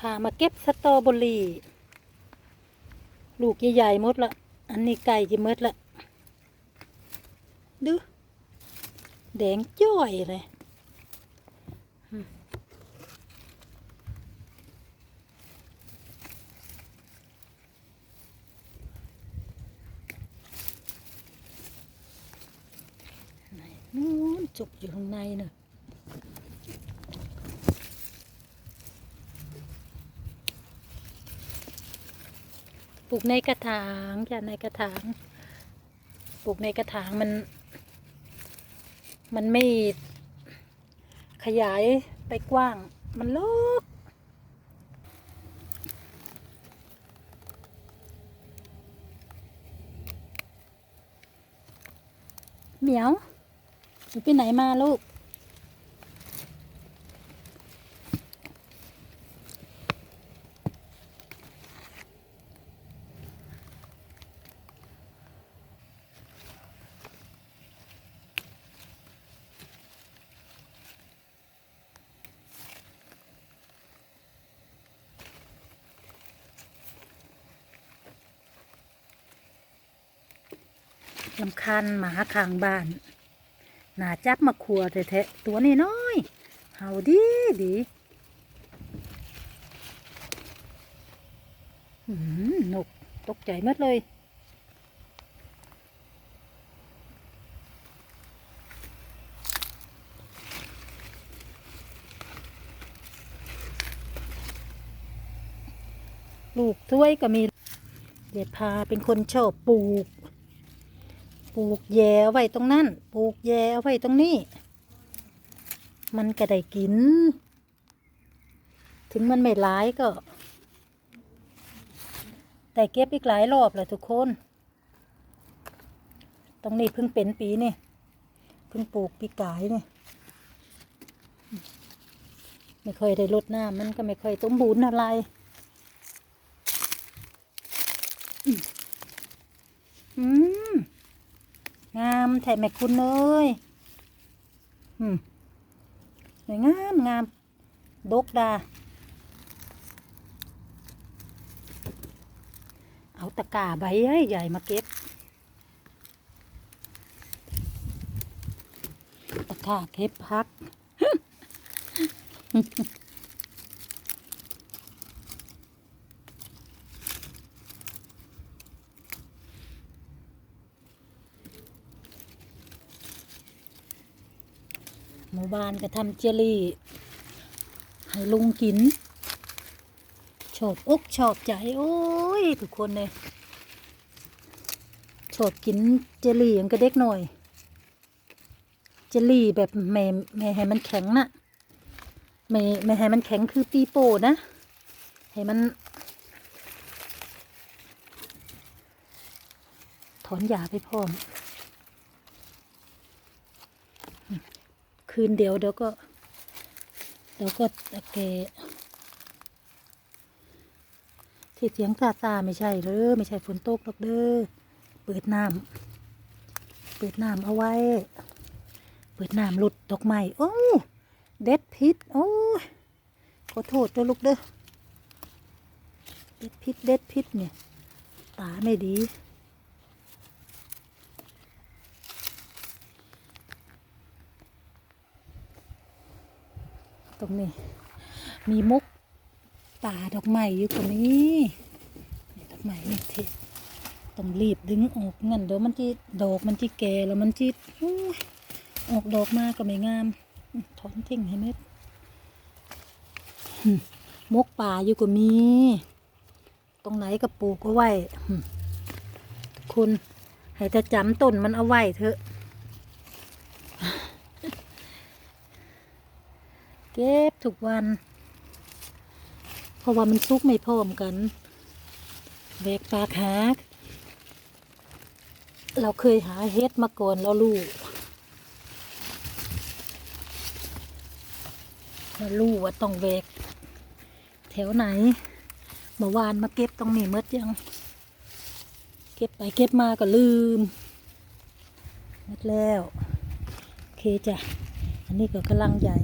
พามาเก็บสตรอเบอรี่ ลูกใหญ่ๆมดละ อันนี้ไก่จะมดละ ดู แดงจ้อยเลยนนู้นจุกอยู่ข้างในเนอะ ปลูกในกระถางจ้ะในกระถาง ปลูกในกระถางมัน มันไม่ขยายไปกว้าง มันลกเหมียวหนูไปไหนมาลูก ลำคันหมาข้างบ้าน หนาจับมาขัวแท้ๆตัวนี้น้อยเห่าดีดีอืมนกตกใจมดเลย ลูกถ้วยก็มีเดี๋ยวพาเป็นคนชอบปลูก ปลูกแย่เอาไว้ตรงนั้น ปลูกแย่เอาไว้ตรงนี้ มันก็ได้กิน ถึงมันไม่ร้ายก็แต่เก็บอีกหลายรอบเลยทุกคน ตรงนี้เพิ่งเป็นปีนี่ เพิ่งปลูกปีกายนี่ ไม่ค่อยได้รดน้ำมันก็ไม่ค่อยสมบูรณ์อะไรอืมงาม แถมแม่คุณเลยอืมสวยงามงาม ดกดา เอาตะกาใบใหญ่มาเก็บ ตะกาเก็บพัก หมู่บ้านก็ทำเจลี่ ให้ลุงกิน ชอบอกชอบใจ โอ้ย ทุกคนเลยชอบกินเจลี่อย่างกระเด็กหน่อย เจลี่แบบไม่ไม่ให้มันแข็งนะไม่ไม่ให้มันแข็งคือปีโป้นะ ให้มัน ถอนหยาไปพร้อม คืนเดียวเดี๋ยวก็เดี๋ยวก็ตะเกะที่เสียงซาซาไม่ใช่เด้อไม่ใช่ฝนตกหรอกเด้อเปิดน้ำเปิดน้ำเอาไว้ เปิดน้ำหลุดดอกไม้โอ้เด็ดพิษโอ้ขอโทษด้วยลูกเด้อเด็ดพิษเด็ดพิษเนี่ยตาไม่ดี ตรงนี้ มีมุกป่าดอกไม้อยู่ตรงนี้ดอกไม้นี่เทต้องรีบดึงออกงั้นเดี๋ยวมันจีดอกมันจีแก่แล้วมันจีออกดอกมากก็ไม่งามอื้อถอนทิ้งให้เม็ดหึมกป่าอยู่ก็มี ตรงไหนก็ปลูกเอาไว้คุณ ให้แต่จำต้นมันเอาไว้เถอะ ก็บทุกวัน เพราะว่ามันซุกไม่พร้อมกันแบกปากหาเราเคยหาเฮ็ดมาก่อนเรารู้เรารู้ว่าต้องแบกแถวไหนเมื่อวานมาเก็บตรงนี้หมดยัง เก็บไปเก็บมาก็ลืมหมดแล้ว โอเคจ้ะ อันนี้ก็กำลังใหญ่